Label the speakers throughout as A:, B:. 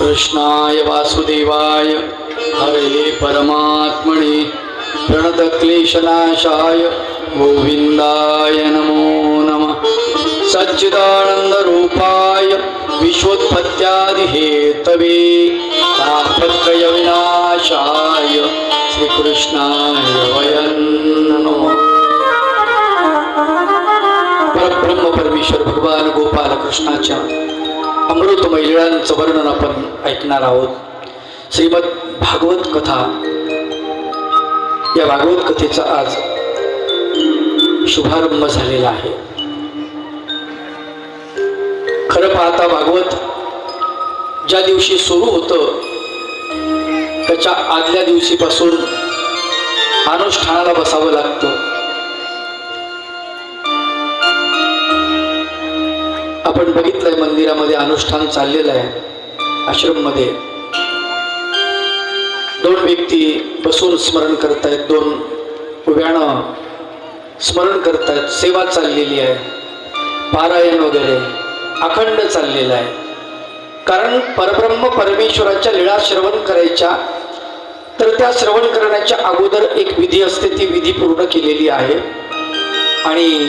A: कृष्णाय वासुदेवाय हरे परमात्मने प्रणतक्लेशनाशाय गोविन्दाय नमो नमः। सच्चिदानन्दरूपाय विश्वोत्पत्त्यादिहेतवे तापत्रयविनाशाय श्रीकृष्णाय वयं नमः। परब्रह्म परमेश्वर भगवान गोपालकृष्णाचार्य कृष्णाच्या अमृत महिलांचं वर्णन आपण ऐकणार आहोत. श्रीमद भागवत कथा. या भागवत कथेचा आज शुभारंभ झालेला आहे. खरं पाहता भागवत ज्या दिवशी सुरू होतं त्याच्या आदल्या दिवशीपासून अनुष्ठानाला बसावं लागतं. आपण बघितलंय मंदिरामध्ये अनुष्ठान चाललेलं आहे आश्रममध्ये. दोन व्यक्ती बसून स्मरण करतायत दोन उभ्यानं स्मरण करतायत सेवा चाललेली आहे पारायण वगैरे अखंड चाललेलं आहे. कारण परब्रह्म परमेश्वराच्या लीळा श्रवण करायच्या तर त्या श्रवण करण्याच्या अगोदर एक विधी असते ती विधी पूर्ण केलेली आहे. आणि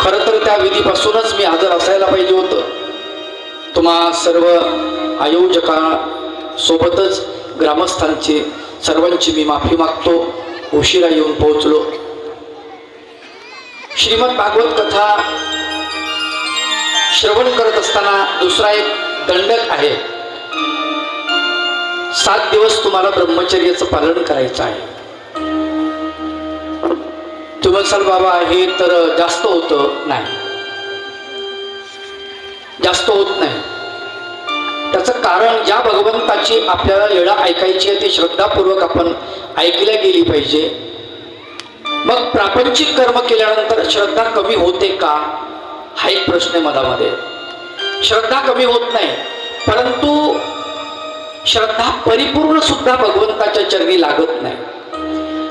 A: खरं तर त्या विधीपासूनच मी हजर असायला पाहिजे होतं. तुम्हा सर्व आयोजकांसोबतच ग्रामस्थांचे ग्रामस्थांची सर्वांची मी माफी मागतो उशिरा येऊन पोहोचलो. श्रीमद भागवत कथा श्रवण करत असताना दुसरा एक दंडक आहे. सात दिवस तुम्हाला ब्रह्मचर्याचं पालन करायचं आहे. तुम्ही बाबा हे तर जास्त होतं नाही. जास्त होत नाही. त्याचं कारण ज्या भगवंताची आपल्याला वेळा ऐकायची आहे ती श्रद्धापूर्वक आपण ऐकल्या गेली पाहिजे. मग प्रापंचिक कर्म केल्यानंतर श्रद्धा कमी होते का? हा एक प्रश्न आहे मनामध्ये. श्रद्धा कमी होत नाही परंतु श्रद्धा परिपूर्ण सुद्धा भगवंताच्या चरणी लागत नाही.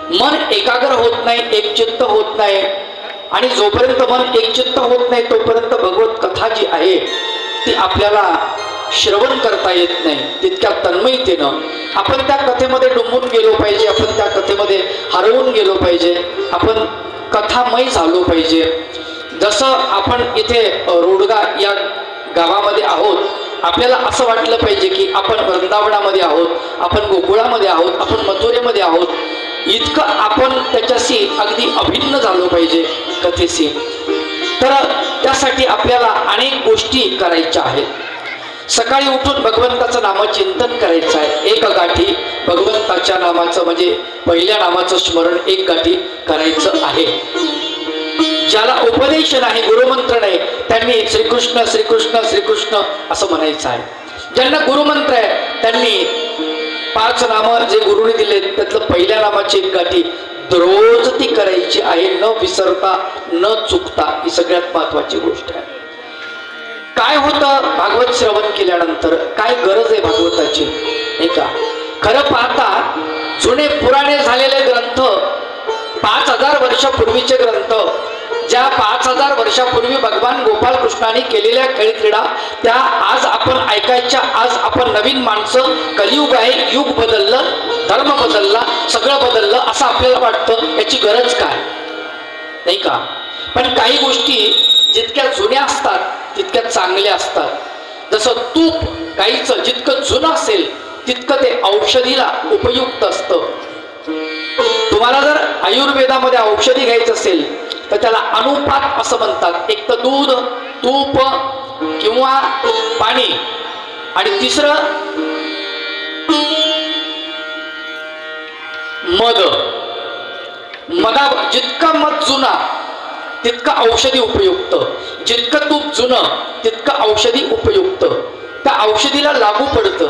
A: मन एकाग्र होत नाही एकचित्त होत नाही. आणि जोपर्यंत मन एकचित्त होत नाही तोपर्यंत भगवत कथा जी आहे ती आपल्याला श्रवण करता येत नाही तितक्या तन्मयतेनं. आपण त्या कथेमध्ये डुंबून गेलो पाहिजे आपण त्या कथेमध्ये हरवून गेलो पाहिजे आपण कथामय झालो पाहिजे. जसं आपण इथे रोडगा या गावामध्ये आहोत आपल्याला असं वाटलं पाहिजे की आपण वृंदावनामध्ये आहोत आपण गोकुळामध्ये आहोत आपण मथुरेमध्ये आहोत. इतकं आपण त्याच्याशी अगदी अभिन्न झालो पाहिजे कथेशी. तर त्यासाठी आपल्याला अनेक गोष्टी करायच्या आहेत. सकाळी उठून भगवंताचं नामचिंतन करायचं आहे. एक गाठी भगवंताच्या नामाचं म्हणजे पहिल्या नामाचं स्मरण एक गाठी करायचं आहे. ज्याला उपदेश नाही गुरुमंत्र नाही त्यांनी श्रीकृष्ण श्रीकृष्ण श्रीकृष्ण असं म्हणायचं आहे. ज्यांना गुरुमंत्र आहे त्यांनी पाच नामं जे गुरुने दिले त्यातलं पहिल्या नामाची एक गाठी दररोज ती करायची आहे. न विसरता न चुकता ही सगळ्यात महत्वाची गोष्ट आहे. काय होतं? भागवत श्रवण केल्यानंतर काय गरज आहे भागवताची? नाही का? खरं पाहता जुने पुराणे झालेले ग्रंथ पाच हजार वर्षापूर्वीचे ग्रंथ. ज्या पाच हजार वर्षापूर्वी भगवान गोपाळ कृष्णाने केलेल्या खेळक्रीडा त्या आज आपण ऐकायच्या आज आपण नवीन माणसं कलियुग आहे युग बदललं धर्म बदलला सगळं बदललं असं आपल्याला वाटतं याची गरज काय? नाही का? पण काही गोष्टी जितक्या जुन्या असतात तितक्या चांगल्या असतात. जसं तूप गाईचं जितकं जुनं असेल तितकं ते औषधीला उपयुक्त असतं. तुम्हाला जर आयुर्वेदामध्ये औषधी घ्यायचं असेल तर त्याला अनुपात असं म्हणतात. एक तर दूध तूप किंवा पाणी. आणि तिसरं मध. मधा जितकं मध जुना तितकं औषधी उपयुक्त. जितकं तूप जुनं तितकं औषधी उपयुक्त. त्या औषधीला लागू पडतं.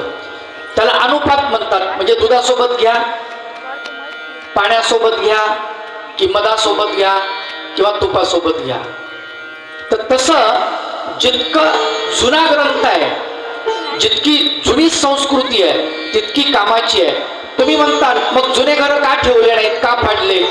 A: त्याला अनुपात म्हणतात. म्हणजे दुधासोबत घ्या पाण्यासोबत घ्या की मधासोबत घ्या किंवा तुपासोबत घ्या. तर तसं जितकं जुना ग्रंथ आहे जितकी जुनी संस्कृती आहे तितकी कामाची आहे. तुम्ही म्हणता मग जुने घरं का ठेवले नाहीत का पाडले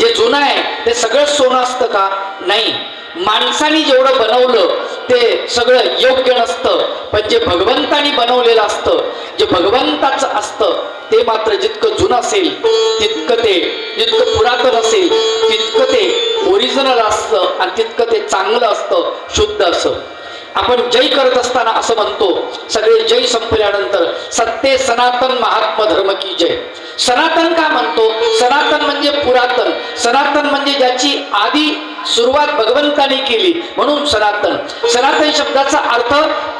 A: जे जुनं आहे ते सगळं सोनं असतं का? नाही. माणसाने जेवढं बनवलं ते सगळं योग्य नसतं. पण जे भगवंतानी बनवलेलं असतं जे भगवंताचं असतं ते मात्र जितकं जुनं असेल तितकं ते जितकं पुरातन असेल तितकं ते ओरिजिनल असतं आणि तितकं ते चांगलं असतं शुद्ध असं. आपण जय करत असताना असं म्हणतो सगळे जय संपल्यानंतर सत्य सनातन महात्मा धर्म की जय. सनातन का म्हणतो? सनातन म्हणजे पुरातन. सनातन म्हणजे ज्याची आधी सुरुवात भगवंताने केली म्हणून सनातन. सनातन शब्दाचा अर्थ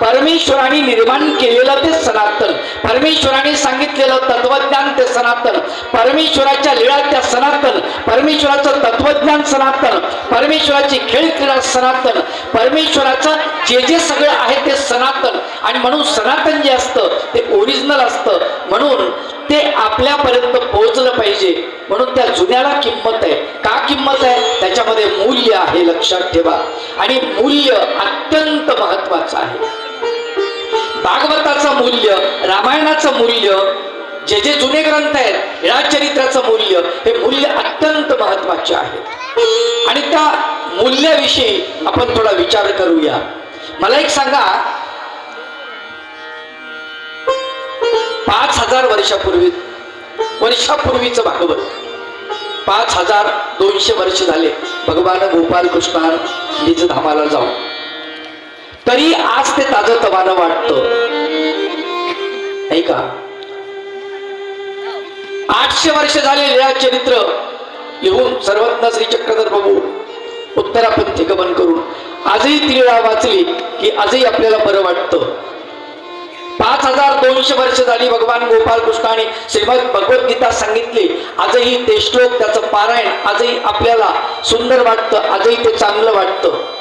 A: परमेश्वराने निर्माण केलेलं ते सनातन. परमेश्वराने सांगितलेलं तत्वज्ञान ते सनातन. परमेश्वराच्या लीळा त्या सनातन. परमेश्वराचं तत्वज्ञान सनातन. परमेश्वराची खेळ क्रीडा सनातन. परमेश्वराचं जे जे सगळं आहे ते सनातन. आणि म्हणून सनातन जे असतं ते ओरिजिनल असतं. म्हणून ते आपल्यापर्यंत पोहोचलं पाहिजे. म्हणून त्या जुन्याला किंमत आहे. का किंमत आहे? त्याच्यामध्ये मूल्य आहे लक्षात ठेवा. आणि मूल्य अत्यंत महत्वाचं आहे. भागवताचं मूल्य रामायणाचं मूल्य जे जे जुने ग्रंथ आहेत या चरित्राचं मूल्य हे मूल्य अत्यंत महत्त्वाचे आहे. आणि त्या मूल्याविषयी आपण थोडा विचार करूया. मला एक सांगा पाच हजार वर्षापूर्वी वर्षापूर्वीच भागवत. पाच हजार दोनशे वर्ष झाले. भगवान गोपाल कृष्णान निज धामाला जाऊ तरी आज ते ताजं तवानं वाटतं. नाही का आठशे वर्ष झाले लीळा चरित्र लिहून सर्वज्ञ श्री चक्रधर प्रभू उत्तरापंथी गमन करून. आजही ती लीळा वाचली की आजही आपल्याला बरं वाटतं. पाच हजार दोनशे वर्ष झाली भगवान गोपाल कृष्णाने श्रीमद भगवद्गीता सांगितली. आजही ते श्लोक त्याचं पारायण आजही आपल्याला सुंदर वाटतं. आजही ते चांगलं वाटतं.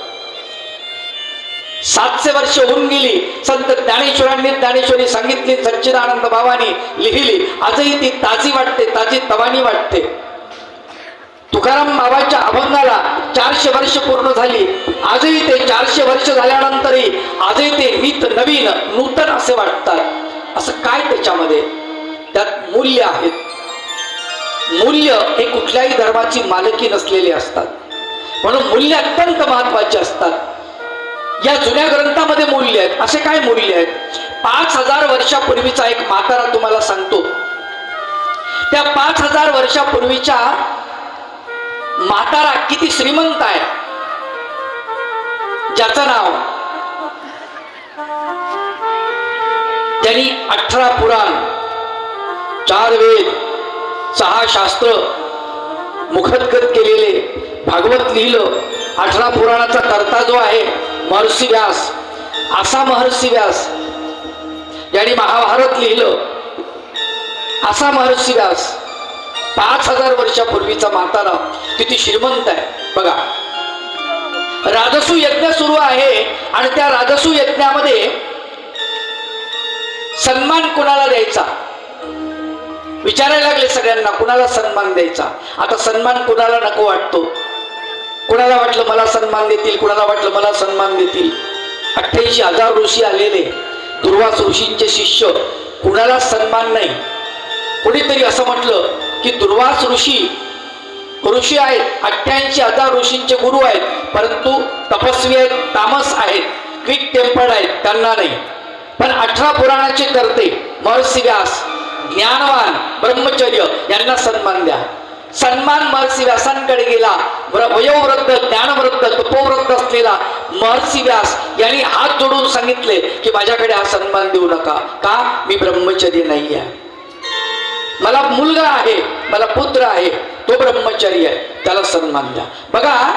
A: सातशे वर्ष होऊन गेली. संत ज्ञानेश्वरांनी ज्ञानेश्वरी सांगितली सच्चिदानंद भावानी लिहिली. आजही ती ताजी वाटते ताजी तवानी वाटते. तुकाराम बाबाच्या अभंगाला चारशे वर्ष पूर्ण झाली. आजही ते चारशे वर्ष झाल्यानंतरही आजही ते नित नवीन नूतन असे वाटतात. असं काय त्याच्यामध्ये? त्यात मूल्य आहेत. मूल्य हे कुठल्याही धर्माची मालकी नसलेली असतात. म्हणून मूल्य अत्यंत महत्त्वाचे असतात. या जुन्या ग्रंथामध्ये मूल्य आहेत. असे काय मूल्य आहेत? पाच हजार वर्षापूर्वीचा एक म्हातारा तुम्हाला सांगतो. त्या पाच हजार वर्षापूर्वीच्या म्हातारा किती श्रीमंत आहे? ज्याचं नाव त्यांनी अठरा पुराण चार वेद सहा शास्त्र मुखदगत केलेले भागवत लिहिलं. अठरा पुराणाचा कर्ता जो आहे महर्षी व्यास असा महर्षी व्यास. ज्यांनी महाभारत लिहिलं. असा महर्षी व्यास पाच हजार वर्षापूर्वीचा म्हातारा किती श्रीमंत आहे. बघा. राजसू यज्ञ सुरू आहे आणि त्या राजसू यज्ञामध्ये सन्मान कुणाला द्यायचा? विचारायला लागले सगळ्यांना कुणाला सन्मान द्यायचा? आता सन्मान कुणाला नको वाटतो? कुणाला वाटलं मला सन्मान देतील कुणाला वाटलं मला सन्मान देतील? अठ्ठ्याऐंशी हजार ऋषी आलेले दुर्वास ऋषींचे शिष्य कुणाला सन्मान नाही? कुणीतरी असं म्हटलं की दुर्वास ऋषी ऋषी आहेत अठ्ठ्याऐंशी हजार ऋषींचे गुरु आहेत परंतु तपस्वी आहेत तामस आहेत क्विक टेम्पर्ड आहेत त्यांना नाही. पण अठरा पुराणाचे करते महर्षी व्यास ज्ञानवान ब्रह्मचर्य यांना सन्मान द्या. सन्मान महर्षी व्यासांकडे गेला. वयोवृद्ध ज्ञानवृद्ध तपोवृद्ध असलेला महर्षी व्यास यांनी हात जोडून सांगितले की माझ्याकडे हा सन्मान देऊ नका. का? मी ब्रह्मचर्य नाही आहे मला मुलगा आहे मला पुत्र आहे तो ब्रह्मचारी आहे. त्याला सन्मान द्या. बघा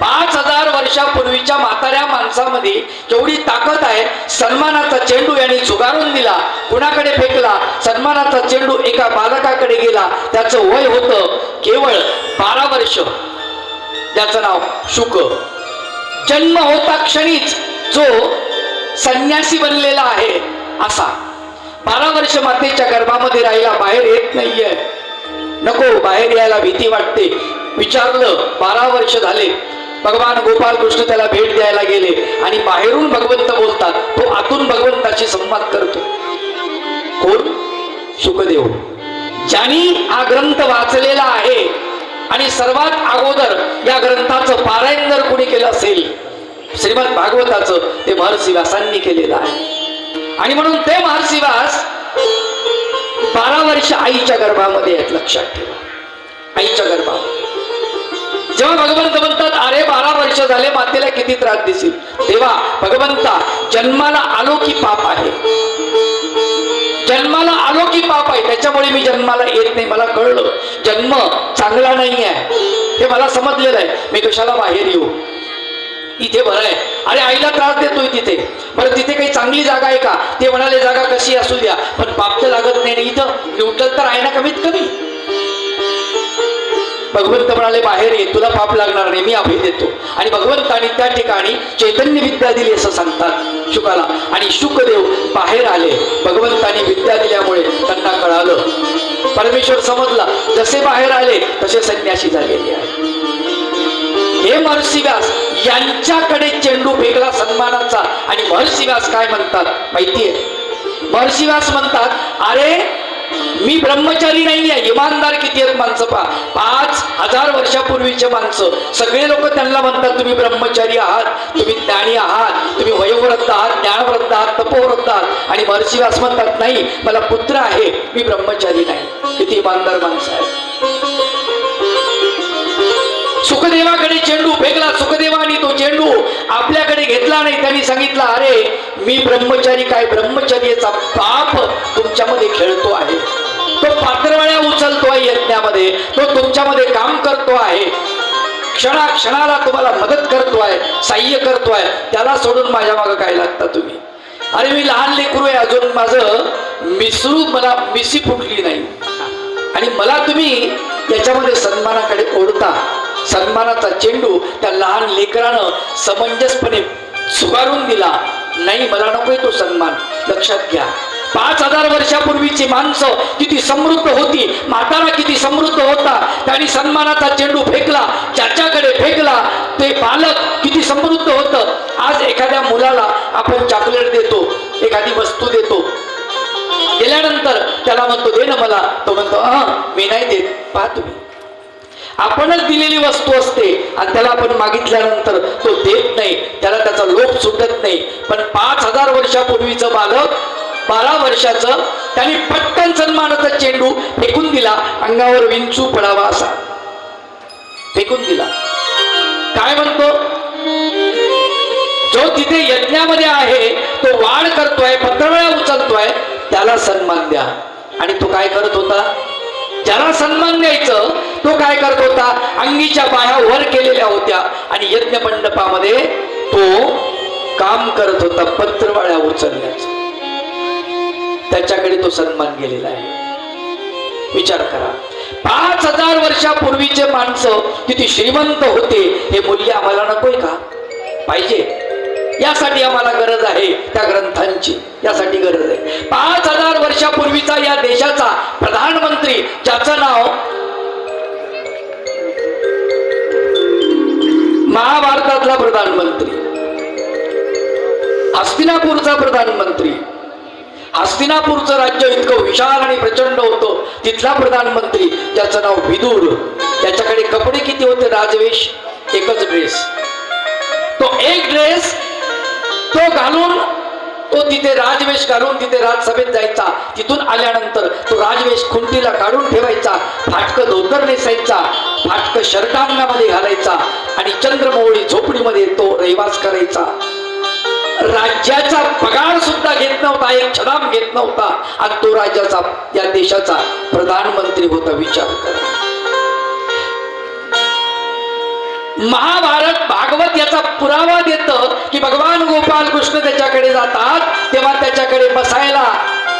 A: पाच हजार वर्षापूर्वीच्या म्हाताऱ्या माणसामध्ये केवढी ताकद आहे. सन्मानाचा चेंडू यांनी झुगारून दिला. कुणाकडे फेकला? सन्मानाचा चेंडू एका बालकाकडे गेला. त्याचं वय होतं केवळ बारा वर्ष. त्याचं नाव शुक. जन्म होता क्षणीच जो संन्यासी बनलेला आहे असा. बारा वर्ष मातेच्या गर्भामध्ये राहिला. बाहेर येत नाहीये. नको बाहेर यायला भीती वाटते. विचारलं बारा वर्ष झाले. भगवान गोपाल कृष्ण त्याला भेट द्यायला गेले आणि बाहेरून भगवंत बोलतात. तो आतून भगवंताशी संवाद करतो. कोण? सुखदेव. ज्यांनी हा ग्रंथ वाचलेला आहे आणि सर्वात अगोदर या ग्रंथाचं पारायण जर कोणी केलं असेल श्रीमद भागवताचं ते महर्षी व्यासांनी केलेलं आहे. आणि म्हणून ते महर्षी व्यास बारा वर्ष आईच्या गर्भामध्ये आहेत लक्षात ठेवा. आईच्या गर्भामध्ये. जेव्हा भगवंत म्हणतात अरे बारा वर्ष झाले मातेला किती त्रास दिसेल तेव्हा भगवंता जन्माला आलो की पाप आहे. जन्माला आलो की पाप आहे. त्याच्यामुळे मी जन्माला येत नाही. मला कळलं जन्म चांगला नाही आहे. हे मला समजलेलं आहे. मी कशाला बाहेर येऊ? इथे बरं आहे. अरे आईला त्रास देतोय तिथे. बरं तिथे काही चांगली जागा आहे का? ते म्हणाले जागा कशी असू द्या. पण पाप तर लागत नाही इथं. न्यूटन तर आहे ना कमीत कमी. भगवंत म्हणाले बाहेर ये तुला पाप लागणार नाही मी अभय देतो. आणि भगवंतानी त्या ठिकाणी चैतन्य विद्या दिली असं सांगतात शुकाला. आणि शुकदेव बाहेर आले. भगवंतानी विद्या दिल्यामुळे त्यांना कळालं. परमेश्वर समजला जसे बाहेर आले तसे संन्यासी झालेले आहे हे महर्षी व्यास यांच्याकडे चेंडू फेकला सन्मानाचा. आणि महर्षी व्यास काय म्हणतात? माहितीये? महर्षी व्यास म्हणतात अरे मी ब्रह्मचारी नाही आहे इमानदार किती आहेत माणसं पा पाच हजार वर्षापूर्वीचे माणसं. सगळे लोक त्यांना म्हणतात तुम्ही ब्रह्मचारी आहात तुम्ही ज्ञानी आहात तुम्ही वयोवृद्ध आहात ज्ञानवृद्ध आहात तपोवृद्ध आहात. आणि महर्षी व्यास म्हणतात नाही मला पुत्र आहे मी ब्रह्मचारी नाही. किती इमानदार माणसं आहे सुखदेवाकडे चेंडू फेकला सुखदेवानी तो चेंडू आपल्याकडे घेतला नाही. त्यांनी सांगितलं अरे मी ब्रह्मचारी काय? ब्रह्मचर्याचा पाप तुमच्यामध्ये खेळतो आहे. तो पात्रवाळ्या उचलतो आहे यज्ञामध्ये. तो तुमच्यामध्ये काम करतो आहे. क्षणा क्षणाला तुम्हाला मदत करतो आहे साह्य करतो आहे. त्याला सोडून माझ्या मागं काय लागता तुम्ही? अरे मी लहान लेकरू आहे. अजून माझं मिसरू मला मिसी फुटली नाही. आणि मला तुम्ही याच्यामध्ये सन्मानाकडे ओढता. सन्मानाचा चेंडू त्या लहान लेकरानं समंजसपणे सुगारून दिला. नाही मला नकोय तो सन्मान. लक्षात घ्या. पाच हजार वर्षापूर्वीची माणसं किती समृद्ध होती. म्हातारा किती समृद्ध होता. त्यांनी सन्मानाचा चेंडू फेकला ज्याच्याकडे फेकला ते बालक किती समृद्ध होतं. आज एखाद्या मुलाला आपण चॉकलेट देतो एखादी वस्तू देतो. दिल्यानंतर त्याला म्हणतो दे ना मला. तो म्हणतो हा मी नाही देत. पाहतो तुम्ही. आपणच दिलेली वस्तू असते. आणि त्याला आपण मागितल्यानंतर तो देत नाही. त्याला त्याचा लोभ सुटत नाही. पण पाच हजार वर्षापूर्वीचं बालक बारा वर्षाचं त्यांनी पटकन सन्मानाचा चेंडू फेकून दिला. अंगावर विंचू पडावा असा. फेकून दिला. काय म्हणतो? जो तिथे यज्ञामध्ये आहे तो वाढ करतोय पत्रवळ्या उचलतोय त्याला सन्मान द्या. आणि तो काय करत होता? ज्याला सन्मान द्यायचं तो काय करत होता? अंगीच्या बाह्या वर केलेल्या होत्या. आणि यज्ञ मंडपामध्ये तो काम करत होता पत्रवाळ्या उचलण्याचं. त्याच्याकडे तो सन्मान गेलेला आहे. विचार करा. पाच हजार वर्षापूर्वीचे माणसं किती श्रीमंत होते हे मूल्य आम्हाला नकोय का? पाहिजे. यासाठी आम्हाला गरज आहे त्या ग्रंथांची. यासाठी गरज आहे. पाच हजार वर्षापूर्वीचा या देशाचा प्रधानमंत्री ज्याचं नाव? महाभारतातला प्रधानमंत्री. हस्तिनापूरचा प्रधानमंत्री. हस्तिनापूरचं राज्य इतकं विशाल आणि प्रचंड होतं तिथला प्रधानमंत्री ज्याचं नाव विदूर. त्याच्याकडे कपडे किती होते? राजवेश एकच ड्रेस. तो एक ड्रेस तो घालून तो तिथे राजवेश घालून तिथे राजसभेत जायचा. तिथून आल्यानंतर तो राजवेश खुंटीला काढून ठेवायचा. फाटकं धोतर नेसायचा. फाटकं शर्टांगामध्ये घालायचा. आणि चंद्रमौळी झोपडीमध्ये तो रहिवास करायचा. राज्याचा पगार सुद्धा घेत नव्हता. एक छदाम घेत नव्हता. आणि तो राज्याचा या देशाचा प्रधानमंत्री होता विचार करा. महाभारत भागवत याचा पुरावा देतं की भगवान गोपाल कृष्ण त्याच्याकडे जातात तेव्हा त्याच्याकडे बसायला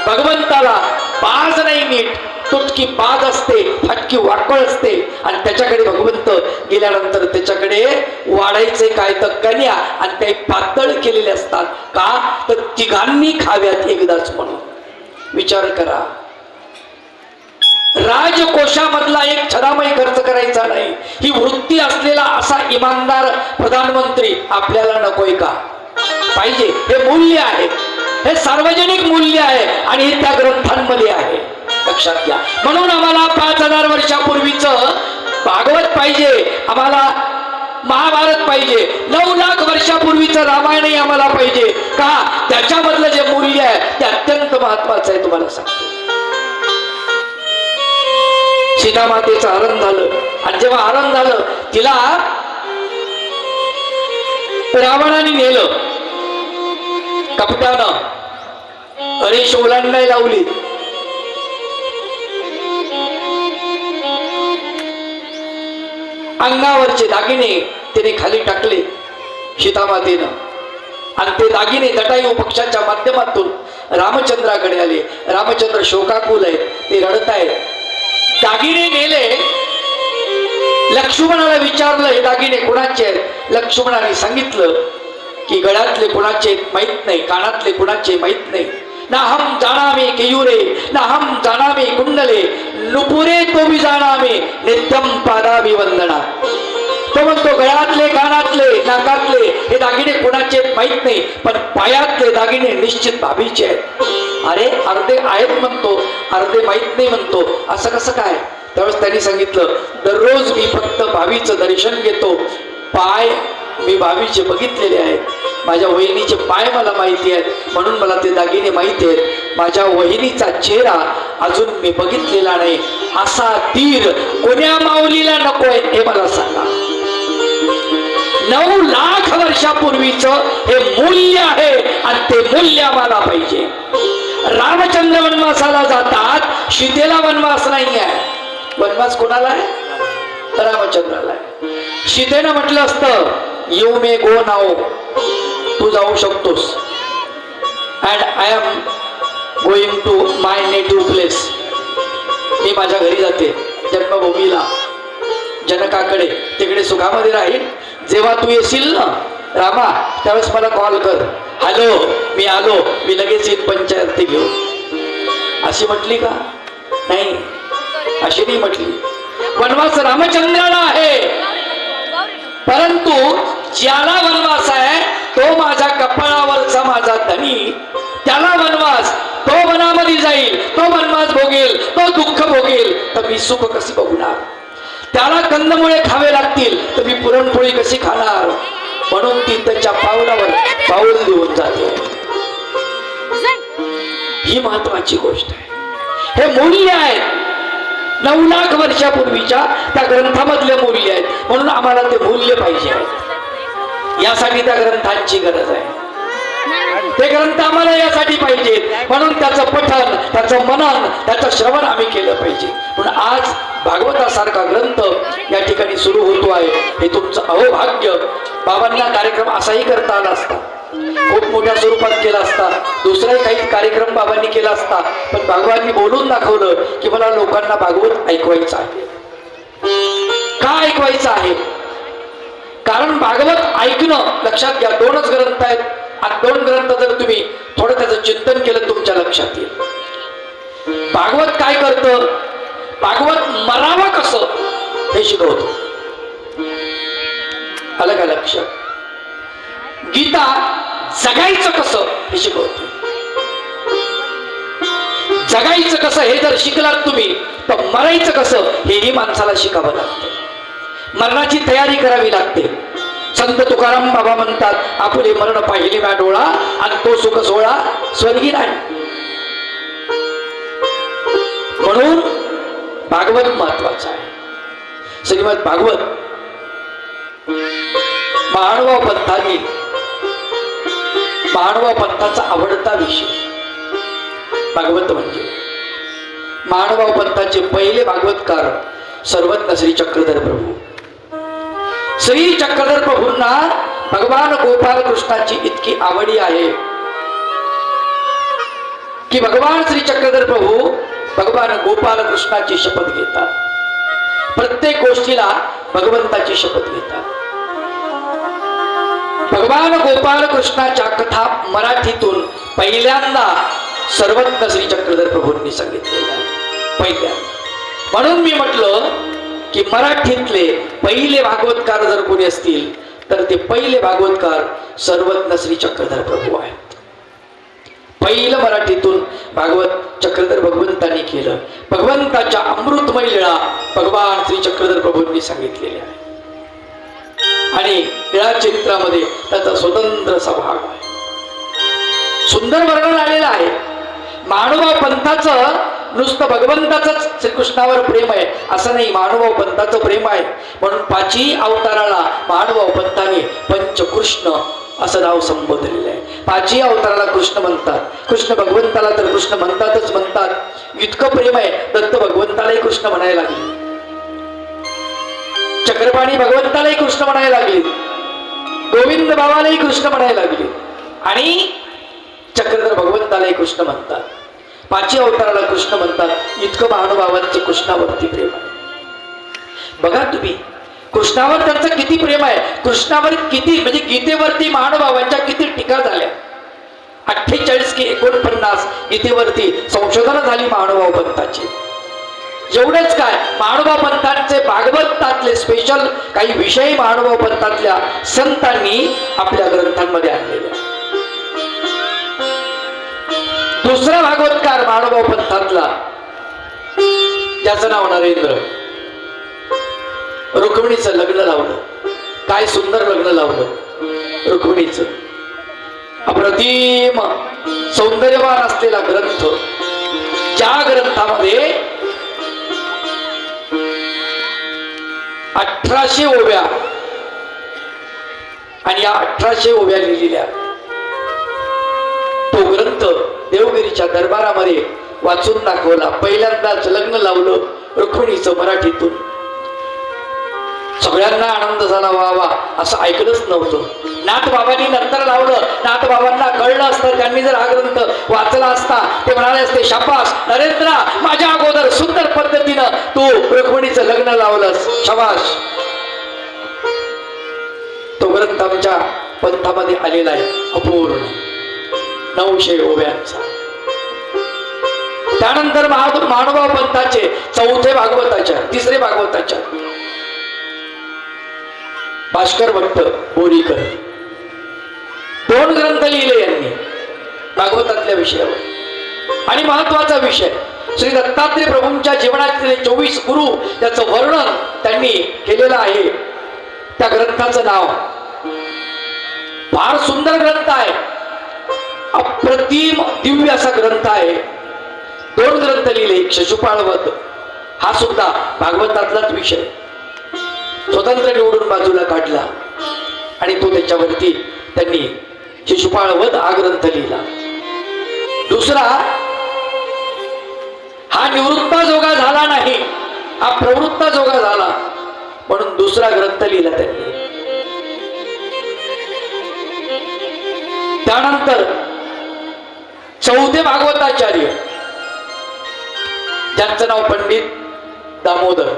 A: भगवंताला बाज नाही नीट. तुटकी बाज असते फटकी वाकळ असते. आणि त्याच्याकडे भगवंत गेल्यानंतर त्याच्याकडे वाढायचे काय तर कन्या आणि ते पातळ केलेले असतात. का? तर तिघांनी खाव्यात एकदाच म्हणून. विचार करा. राजकोशामधला एक छदामय खर्च करायचा नाही. ही वृत्ती असलेला असा इमानदार प्रधानमंत्री आपल्याला नकोय का? पाहिजे. हे मूल्य आहे. हे सार्वजनिक मूल्य आहे आणि हे त्या ग्रंथांमध्ये आहे. लक्षात घ्या. म्हणून आम्हाला पाच हजार वर्षापूर्वीच भागवत पाहिजे. आम्हाला महाभारत पाहिजे. नऊ लाख वर्षापूर्वीचं रामायणही आम्हाला पाहिजे. का? त्याच्यामधलं जे मूल्य आहे ते अत्यंत महत्वाचं आहे तुम्हाला सांगतो. सीतामातेचं हरण झालं. आणि जेव्हा हरण झालं तिला रावणाने नेलं. कपट्यानं अरे ओलांडाय लावली. अंगावरचे दागिने तिने खाली टाकले सीतामातेनं. आणि ते दागिने जटायू पक्षाच्या माध्यमातून रामचंद्राकडे आले. रामचंद्र शोकाकुल आहेत ते रडत आहेत दागिने नेले. लक्ष्मणाला विचारलं हे दागिने कुणाचे लक्ष्मणाने सांगितलं की गळ्यातले कुणाचे माहीत माहीत नाही कानातले कुणाचे माहीत नाही. ना हम जाणामे केयुरे ना हम जाणामे कुंडले नुपुरे तो बी जाणामे नित्यम पादावी वंदना. तो म्हणतो गळ्यातले कानातले नाकातले हे दागिने माहीत नाही पण पायातले दागिने निश्चित भाभीचे आहेत. अरे अर्धे आहेत म्हणतो अर्धे माहीत नाही म्हणतो. असं कसं काय? त्यावेळेस त्यांनी सांगितलं दररोज मी फक्त भावीचं दर्शन घेतो. पाय मी भावीचे बघितलेले आहेत. माझ्या वहिनीचे पाय मला माहिती आहेत. म्हणून मला ते दागिने माहिती आहेत. माझ्या वहिनीचा चेहरा अजून मी बघितलेला नाही. असा तीर कोण्या माऊलीला नकोय हे मला सांगा. नऊ लाख वर्षापूर्वीच हे मूल्य आहे आणि ते मूल्य आम्हाला पाहिजे. रामचंद्र वनवासाला जातात सीतेला वनवास नाही आहे वनवास कोणाला आहे? रामचंद्राला आहे. सीतेनं म्हटलं असतं यू मे गो नाओ तू जाऊ शकतोस. And I am going to my native place मी माझ्या घरी जाते जन्मभूमीला. जनकाकडे तिकडे सुखामध्ये राहील जेव्हा तू येशील ना रामा त्यावेळेस मला कॉल कर. हॅलो मी आलो मी लगेच येईन पंचायत घेऊन. अशी म्हटली का? नाही अशी नाही म्हटली. वनवास रामचंद्राला आहे. परंतु ज्याला वनवास आहे तो माझ्या कपाळावरचा माझा धनी. त्याला वनवास तो वनामध्ये जाईल तो वनवास भोगेल तो दुःख भोगेल. तर मी सुख कशी बघणार? त्याला कंदमुळे खावे लागतील तर मी पुरणपोळी कशी खाणार? म्हणून ती त्याच्या पावलावर पाऊल देऊन जाते. ही महत्वाची गोष्ट आहे. हे मूल्य आहे नऊ लाख वर्षापूर्वीच्या त्या ग्रंथामधले मूल्य आहेत. म्हणून आम्हाला ते मूल्य पाहिजे आहे. यासाठी त्या ग्रंथांची गरज आहे. ते ग्रंथ आम्हाला यासाठी पाहिजेत. म्हणून त्याचं पठन त्याचं मनन त्याचं श्रवण आम्ही केलं पाहिजे. पण आज भागवतासारखा ग्रंथ या ठिकाणी सुरू होतो आहे. हे तुमचं अहोभाग्य. बाबांना कार्यक्रम असाही करता आला असता. खूप मोठ्या स्वरूपात केला असता. दुसराही काही कार्यक्रम बाबांनी केला असता. पण भगवाननी बोलून दाखवलं की मला लोकांना भागवत ऐकवायचं आहे. का ऐकवायचं आहे? कारण भागवत ऐकणं लक्षात घ्या दोनच ग्रंथ आहेत. आणि दोन ग्रंथ जर तुम्ही थोडं त्याचं चिंतन केलं तुमच्या लक्षात येईल. भागवत काय करतं? भागवत मरावं कसं? हे शिकवतो आलं का लक्ष? गीता जगायचं कसं? हे शिकवतो जगायचं कसं? हे जर शिकलात तुम्ही तर मरायचं कसं? हेही माणसाला शिकावं लागतं. मरणाची तयारी करावी लागते. संत तुकाराम बाबा म्हणतात आपुले मरण पाहिले म्या डोळा आणि तो सुख सोहळा स्वर्गी नाही म्हणून भागवत महत्वाचं आहे. श्रीमद भागवत महानुभाव पंथांनी महानुभाव पंथाचा आवडता विषय. भागवत म्हणजे महानुभाव पंथाचे पहिले भागवतकार सर्वज्ञ श्री चक्रधर प्रभू. श्री चक्रधर प्रभूंना भगवान गोपाल कृष्णाची इतकी आवडी आहे. की भगवान श्री चक्रधर प्रभू भगवान गोपाल कृष्णाची शपथ घेतात. प्रत्येक गोष्टीला भगवंताची शपथ घेतात. भगवान गोपाल कृष्णाच्या कथा मराठीतून पहिल्यांदा सर्वज्ञ श्री चक्रधर प्रभूंनी सांगितलेल्या पहिल्या म्हणून मी म्हटलं की मराठीतले पहिले भागवतकार जर कोणी असतील तर ते पहिले भागवतकार सर्वज्ञ श्री चक्रधर प्रभू आहेत. पहिलं मराठीतून भागवत चक्रधर भगवंतांनी केलं. भगवंताच्या अमृतमय लीळा भगवान श्री चक्रधर प्रभूंनी सांगितलेल्या आहे आणि लीळा चरित्रामध्ये त्याचा स्वतंत्र असा भाग आहे. सुंदर वर्णन आलेलं आहे. महानुभाव पंथाचं नुसतं भगवंताचंच श्रीकृष्णावर प्रेम आहे. असं नाही महानुभाव पंथाचं प्रेम आहे. म्हणून पाचही अवताराला महानुभाव पंथाने पंचकृष्ण असं नाव संबोधलेलं आहे. पाचही अवताराला कृष्ण म्हणतात. कृष्ण भगवंताला तर कृष्ण म्हणतातच म्हणतात. इतकं प्रेम आहे दत्त भगवंतालाही कृष्ण म्हणायला लागले. चक्रपाणी भगवंतालाही कृष्ण म्हणायला लागले. गोविंद बाबालाही कृष्ण म्हणायला लागले. आणि चक्रधर भगवंतालाही कृष्ण म्हणतात. पाचवी अवताराला कृष्ण म्हणतात इतकं महानुभावांचं कृष्णावरती प्रेम आहे. बघा तुम्ही कृष्णावर त्यांचं किती प्रेम आहे? कृष्णावर किती म्हणजे गीतेवरती महानुभावांच्या किती टीका झाल्या? अठ्ठेचाळीस की एकोणपन्नास गीतेवरती संशोधन झाली महानुभाव पंथाची. एवढंच काय महानुभाव पंथांचे भागवतातले स्पेशल काही विषय महानुभाव पंथातल्या संतांनी आपल्या ग्रंथांमध्ये आणलेले दुसरा भागवतकार महानुभाव पंथातला. त्याचं नाव नरेंद्र. रुक्मिणीचं लग्न लावलं काय सुंदर लग्न लावलं रुक्मिणीचं. अप्रतिम सौंदर्यवान असलेला ग्रंथ. ज्या ग्रंथामध्ये अठराशे ओव्या आणि या अठराशे ओव्या लिहिलेल्या तो ग्रंथ देवगिरीच्या दरबारामध्ये वाचून दाखवला. पहिल्यांदाच लग्न लावलं रुक्मिणीचं मराठीतून. सगळ्यांना आनंद झाला वा वा. असं ऐकलंच नव्हतं. नाथ बाबांनी नंतर लावलं. नाथ बाबांना कळलं असतं त्यांनी जर हा ग्रंथ वाचला असता ते म्हणाले असते शाबास नरेंद्र माझ्या अगोदर सुंदर पद्धतीनं तू रुक्मिणीचं लग्न लावलंस. शबास. तो ग्रंथ आमच्या पंथामध्ये आलेला आहे अपूर्ण. नऊशे ओव्यांचा त्यानंतर महा- महानुभाव पंथाचे चौथे भागवताच्या तिसरे भागवताच्या. भास्कर भट्ट बोरीकर. दोन ग्रंथ लिहिले यांनी भागवतातल्या विषयावर. आणि महत्त्वाचा विषय श्री दत्तात्रय प्रभूंच्या जीवनातले चोवीस गुरु त्याचं वर्णन त्यांनी केलेलं आहे. त्या ग्रंथाचं नाव फार सुंदर ग्रंथ आहे. अप्रतिम दिव्य असा ग्रंथ आहे. दोन ग्रंथ लिहिले एक हा सुद्धा भागवतातलाच विषय. स्वतंत्र निवडून बाजूला काढला. आणि तो त्याच्यावरती त्यांनी शिशुपाळवध हा ग्रंथ लिहिला. दुसरा हा निवृत्ता जोगा झाला नाही. हा प्रवृत्ता जोगा झाला. म्हणून दुसरा ग्रंथ लिहिला त्यांनी. त्यानंतर चौथे भागवताचार्य. ज्यांचं नाव पंडित दामोदर.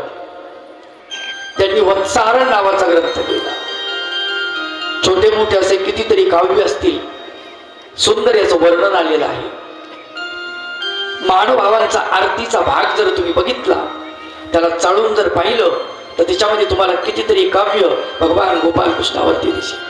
A: त्यांनी वत्सारण नावाचा ग्रंथ लिहिला. छोटे मोठे असे कितीतरी काव्य असतील सुंदर याचं वर्णन आलेलं आहे. महानुभावांचा आरतीचा भाग जर तुम्ही बघितला त्याला चाळून जर पाहिलं तर त्याच्यामध्ये तुम्हाला कितीतरी काव्य भगवान गोपाल कृष्णावरती दिसेल.